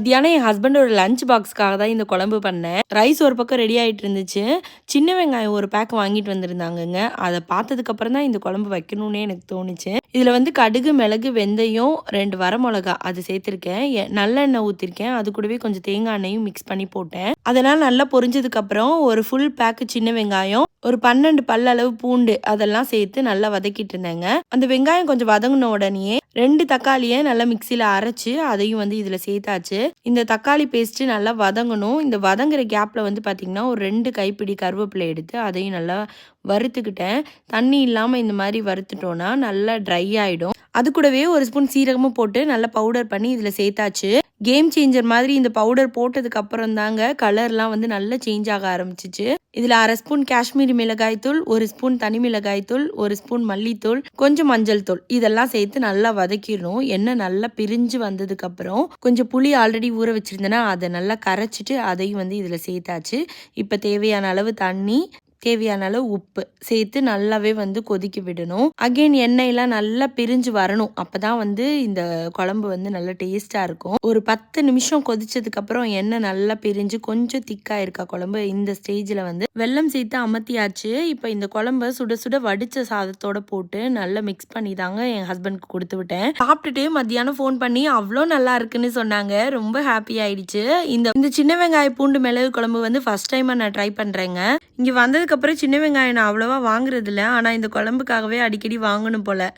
மத்தியானம் என் ஹஸ்பண்டோட லஞ்ச் பாக்ஸ்க்காக தான் இந்த குழம்பு பண்ணேன். ரைஸ் ஒரு பக்கம் ரெடி ஆகிட்டு இருந்துச்சு. சின்ன வெங்காயம் ஒரு பேக் வாங்கிட்டு வந்திருந்தாங்கங்க. அதை பார்த்ததுக்கப்புறம் தான் இந்த குழம்பு வைக்கணும்னே எனக்கு தோணுச்சு. இதில் வந்து கடுகு மிளகு வெந்தயம் ரெண்டு வரமிளகா அது சேர்த்துருக்கேன். எ- நல்லெண்ணெய் ஊற்றிருக்கேன் அது கூடவே கொஞ்சம் தேங்காய் எண்ணெயும் மிக்ஸ் பண்ணி போட்டேன். அதெல்லாம் நல்லா பொரிஞ்சதுக்கப்புறம் ஒரு ஃபுல் பேக்கு சின்ன வெங்காயம் ஒரு பன்னெண்டு பல்லளவு பூண்டு அதெல்லாம் சேர்த்து நல்லா வதக்கிட்டு இருந்தேங்க. அந்த வெங்காயம் கொஞ்சம் வதங்கின உடனே ரெண்டு தக்காளியை நல்லா மிக்சியில் அரைச்சி அதையும் வந்து இதில் சேர்த்தாச்சு. இந்த தக்காளி பேஸ்ட்டு நல்லா வதங்கணும். இந்த வதங்குற கேப்பில் வந்து பார்த்திங்கன்னா ஒரு ரெண்டு கைப்பிடி கருவேப்பிலை எடுத்து அதையும் நல்லா வறுத்துக்கிட்டேன். தண்ணி இல்லாமல் இந்த மாதிரி வறுத்துட்டோன்னா நல்லா ட்ரை ஆகிடும் அது கூடவே ஒரு ஸ்பூன் சீரகமும் போட்டு நல்லா பவுடர் பண்ணி இதில் சேர்த்தாச்சு. கேம் சேஞ்சர் மாதிரி இந்த பவுடர் போட்டதுக்கு அப்புறம் தாங்க கலர்லாம் வந்து நல்லா சேஞ்ச் ஆக ஆரம்பிச்சிச்சு. இதில் அரை ஸ்பூன் காஷ்மீரி மிளகாய் தூள் ஒரு ஸ்பூன் தனி மிளகாய் தூள் ஒரு ஸ்பூன் மல்லித்தூள் கொஞ்சம் மஞ்சள் தூள். இதெல்லாம் சேர்த்து நல்லா வதக்கிடணும். எண்ணெய் நல்லா பிரிஞ்சு வந்ததுக்கு அப்புறம் கொஞ்சம் புளி ஆல்ரெடி ஊற வச்சிருந்தேன்னா அதை நல்லா கரைச்சிட்டு அதையும் வந்து இதில் சேர்த்தாச்சு. இப்போ தேவையான அளவு தண்ணி தேவையான அளவு உப்பு சேர்த்து நல்லாவே வந்து கொதிக்க விடணும். அகைன் எண்ணெயெல்லாம் நல்லா பிரிஞ்சு வரணும். அப்பதான் வந்து இந்த குழம்பு வந்து நல்லா டேஸ்டா இருக்கும். ஒரு பத்து நிமிஷம் கொதிச்சதுக்கு அப்புறம் எண்ணெய் நல்லா பிரிஞ்சு கொஞ்சம் திக்கா இருக்கா குழம்பு? இந்த ஸ்டேஜ்ல வந்து வெல்லம் சேர்த்து அமர்த்தியாச்சு இப்போ இந்த குழம்ப சுட சுட வடிச்ச சாதத்தோட போட்டு நல்லா மிக்ஸ் பண்ணி தாங்க என் ஹஸ்பண்ட்க்கு கொடுத்து விட்டேன். சாப்பிட்டுட்டு மத்தியானம் ஃபோன் பண்ணி அவ்வளோ நல்லா இருக்குன்னு சொன்னாங்க. ரொம்ப ஹாப்பி ஆயிடுச்சு. இந்த இந்த சின்ன வெங்காய பூண்டு மிளகு குழம்பு வந்து ஃபர்ஸ்ட் டைமாக நான் ட்ரை பண்றேங்க. இங்க வந்ததுக்கு அதுக்கப்புறம் சின்ன வெங்காயம் நான் அவ்வளோவா வாங்குறதில்ல. ஆனால் இந்த குழம்புக்காகவே அடிக்கடி வாங்கணும் போல.